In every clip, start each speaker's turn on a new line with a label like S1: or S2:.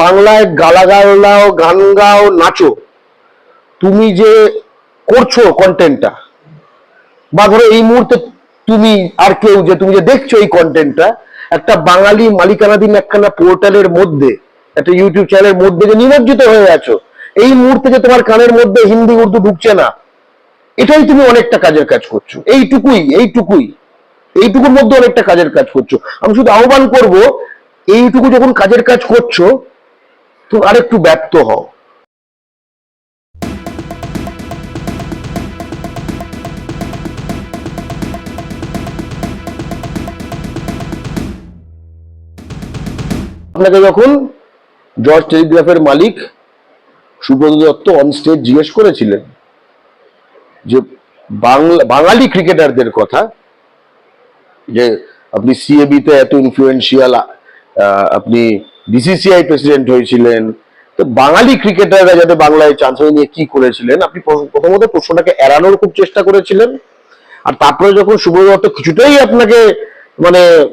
S1: বাংলায় গালাগাল গান গাও, নাচো। তুমি যে করছ কন্টেন্টটা বা ধরো এই মুহূর্তে তুমি আর কেউ যে, তুমি যে দেখছ এই কন্টেন্টটা একটা বাঙালি মালিকানাধীন একখানা পোর্টালের মধ্যে, একটা ইউটিউব চ্যানেলের মধ্যে যে নিমজ্জিত হয়ে আছো, এই মুহূর্তে যে তোমার কানের মধ্যে হিন্দি, উর্দু ঢুকছে না, এটাই তুমি অনেকটা কাজের কাজ করছ। এইটুকুই এইটুকুই, এইটুকুর মধ্যে অনেকটা কাজের কাজ করছ। আমি শুধু আহ্বান করব, এইটুকু যখন কাজের কাজ করছ তো আরেকটু ব্যক্ত হও। আপনাকে যখন জর্জ টেলিগ্রাফের মালিক সুব্রত দত্ত অন স্টেজ জিজ্ঞেস করেছিলেন যে বাংলা বাঙালি ক্রিকেটারদের কথা, যে আপনি সিএবি তে এত ইনফ্লুয়েন্সিয়াল আপনি বিসিসিআই প্রেসিডেন্ট হয়েছিলেন। তো বাঙালি ক্রিকেটাররা যাতে বাংলায় চান্স হয়ে নিয়ে কি করেছিলেন? আপনি প্রথ- প্রথমত প্রশ্নটাকে এড়ানোর খুব চেষ্টা করেছিলেন। আর তারপরে যখন সুব্রত কিছুটাই আপনাকে মানে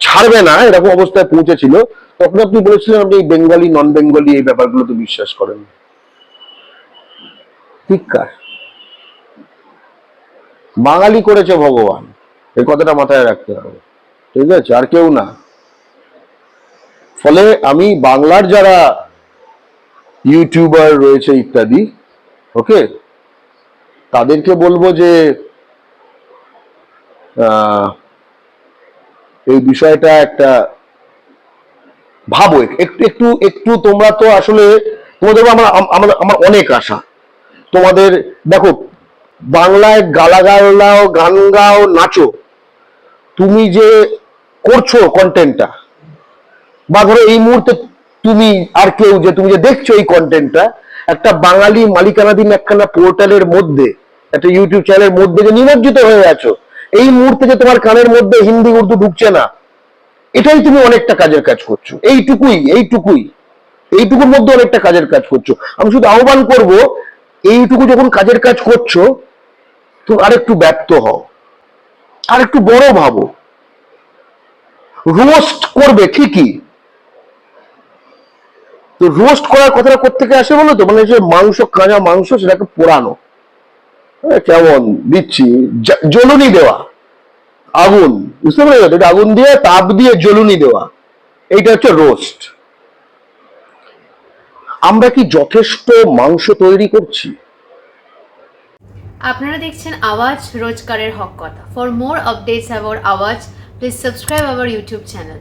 S1: ছাড়বে না, এরকম অবস্থায় পৌঁছেছিল, তখন আপনি বলেছিলেন, আপনি এই বেঙ্গলি নন বেঙ্গলি এই ব্যাপারগুলো তো বিশ্বাস করেন। ধিক্কার। বাঙালি করেছে ভগবান। এই কথাটা মাথায় রাখতে হবে। ঠিক আছে? আর কেউ না। ফলে আমি বাংলার যারা ইউটিউবার রয়েছে ইত্যাদি ওকে তাদেরকে বলব যে এই বিষয়টা একটা ভাবো একটু একটু একটু তোমরা তো আসলে, তোমাদের আমার আমার অনেক আশা। তোমাদের, দেখো, বাংলায় গালাগালগাও গান গাও, নাচো। তুমি যে করছ কন্টেন্টটা বা ধরো এই মুহূর্তে তুমি আর কেউ যে, তুমি যে দেখছ এই কন্টেন্টটা একটা বাঙালি মালিকানাধীন একখানা পোর্টালের মধ্যে, একটা ইউটিউব চ্যানেলের মধ্যে যে নিমজ্জিত হয়ে আছো, এই মুহূর্তে যে তোমার কানের মধ্যে হিন্দি, উর্দু ঢুকছে না, এটাই তুমি অনেকটা কাজের কাজ করছ। এইটুকুই এইটুকুই, এইটুকুর মধ্যে অনেকটা কাজের কাজ করছ। আমি শুধু আহ্বান করব, এইটুকু যখন কাজের কাজ করছ তো আরেকটু ব্যক্ত হও আর একটু বড় ভাবো। রোস্ট করবে ঠিকই তো রোস্ট করার কথাটা কোথেকে আসে বলো তো? মানে যে মাংস, কাঁচা মাংস সেটাকে পোড়ানো। কেমন? দিচ্ছি। জ্বলুনি দেওয়া। আগুন। বুঝতে পেরেছ তো? এটা আগুন দিয়ে, তাপ দিয়ে জ্বলুনি দেওয়া। এইটা হচ্ছে রোস্ট আমরা কি যথেষ্ট মাংস তৈরি করছি?
S2: আপনারা দেখছেন আওয়াজ রোজকারের হক কথা। For more updates about Awaaz please subscribe our YouTube channel